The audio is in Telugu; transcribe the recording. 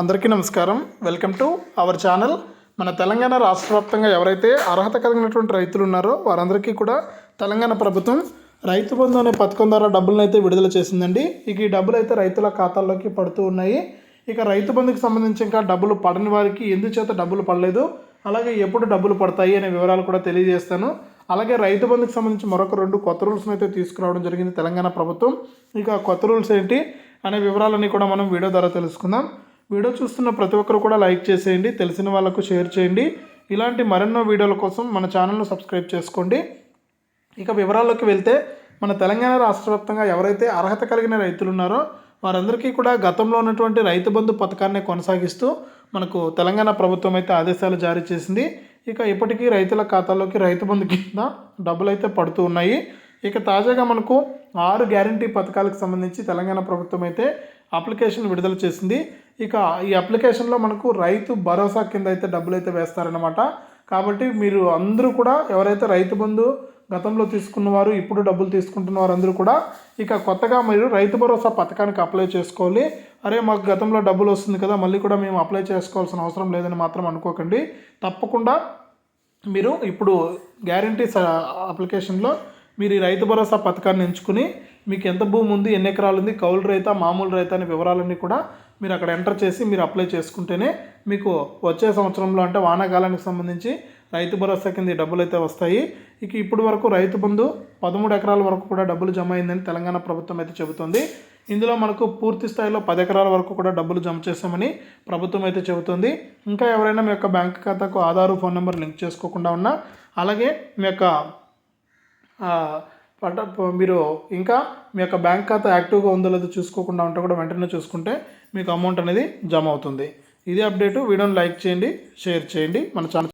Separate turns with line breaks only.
అందరికీ నమస్కారం. Welcome to our channel. మన తెలంగాణ రాష్ట్ర వ్యాప్తంగా ఎవరైతే అర్హత కలిగినటువంటి రైతులు ఉన్నారో వారందరికీ కూడా తెలంగాణ ప్రభుత్వం రైతు బంధు అనే పథకం ద్వారా డబ్బులను అయితే విడుదల చేసిందండి. ఇక ఈ డబ్బులు అయితే రైతుల ఖాతాల్లోకి పడుతూ ఉన్నాయి. ఇక రైతు బంధుకి సంబంధించి ఇంకా డబ్బులు పడని వారికి ఎందుచేత డబ్బులు పడలేదు? అలాగే ఎప్పుడు డబ్బులు పడతాయి అనే వివరాలు కూడా తెలియజేస్తాను. అలాగే రైతు బంధుకి సంబంధించి మరొక రెండు కొత్త రూల్స్ని అయితే తీసుకురావడం జరిగింది తెలంగాణ ప్రభుత్వం. ఇక కొత్త రూల్స్ ఏంటి అనే వివరాలన్నీ కూడా మనం వీడియో ద్వారా తెలుసుకుందాం. వీడియో చూస్తున్న ప్రతి ఒక్కరు కూడా లైక్ చేసేయండి తెలిసిన వాళ్ళకు షేర్ చేయండి. ఇలాంటి మరెన్నో వీడియోల కోసం మన ఛానల్ను సబ్స్క్రైబ్ చేసుకోండి. ఇక వివరాల్లోకి వెళ్తే మన తెలంగాణ రాష్ట్ర వ్యాప్తంగా ఎవరైతే అర్హత కలిగిన రైతులు ఉన్నారో వారందరికీ కూడా గతంలో ఉన్నటువంటి రైతు బంధు పథకాన్ని కొనసాగిస్తూ మనకు తెలంగాణ ప్రభుత్వం అయితే ఆదేశాలు జారీ చేసింది. ఇక ఇప్పటికీ రైతుల ఖాతాలోకి రైతు బంధు కింద డబ్బులు అయితే పడుతూ ఉన్నాయి. ఇక తాజాగా మనకు ఆరు గ్యారంటీ పథకాలకు సంబంధించి తెలంగాణ ప్రభుత్వం అయితే అప్లికేషన్ విడుదల చేసింది. ఇక ఈ అప్లికేషన్లో మనకు రైతు భరోసా కింద అయితే డబ్బులు అయితే వేస్తారనమాట కాబట్టి మీరు అందరూ కూడా ఎవరైతే రైతు బంధు గతంలో తీసుకున్నవారు ఇప్పుడు డబ్బులు తీసుకుంటున్న వారందరూ కూడా ఇక కొత్తగా మీరు రైతు భరోసా పథకానికి అప్లై చేసుకోవాలి. అరే మాకు గతంలో డబ్బులు వస్తుంది కదా మళ్ళీ కూడా మేము అప్లై చేసుకోవాల్సిన అవసరం లేదని మాత్రం అనుకోకండి. తప్పకుండా మీరు ఇప్పుడు గ్యారంటీ అప్లికేషన్లో మీరు ఈ రైతు భరోసా పథకాన్ని ఎంచుకుని మీకు ఎంత భూమి ఉంది ఎన్ని ఎకరాలు ఉంది కౌలు రైతా మామూలు రైతా అనే వివరాలన్నీ కూడా మీరు అక్కడ ఎంటర్ చేసి మీరు అప్లై చేసుకుంటేనే మీకు వచ్చే సంవత్సరంలో అంటే వానాకాలానికి సంబంధించి రైతు భరోసా కింద డబ్బులు అయితే వస్తాయి. ఇక ఇప్పటి వరకు రైతు బంధు పదమూడు ఎకరాల వరకు కూడా డబ్బులు జమ అయిందని తెలంగాణ ప్రభుత్వం అయితే చెబుతుంది. ఇందులో మనకు పూర్తి స్థాయిలో పది ఎకరాల వరకు కూడా డబ్బులు జమ చేశామని ప్రభుత్వం అయితే చెబుతుంది. ఇంకా ఎవరైనా మీ యొక్క బ్యాంక్ ఖాతాకు ఆధారు ఫోన్ నెంబర్ లింక్ చేసుకోకుండా ఉన్నా అలాగే మీ యొక్క ఆ, మీరు ఇంకా మీ యొక్క బ్యాంక్ ఖాతా యాక్టివ్గా ఉందో లేదో చూసుకోకుండా ఉంటే కూడా వెంటనే చూసుకుంటే మీకు అమౌంట్ అనేది జమ అవుతుంది. ఇదే అప్డేటు వీడియోని లైక్ చేయండి షేర్ చేయండి. మన ఛానల్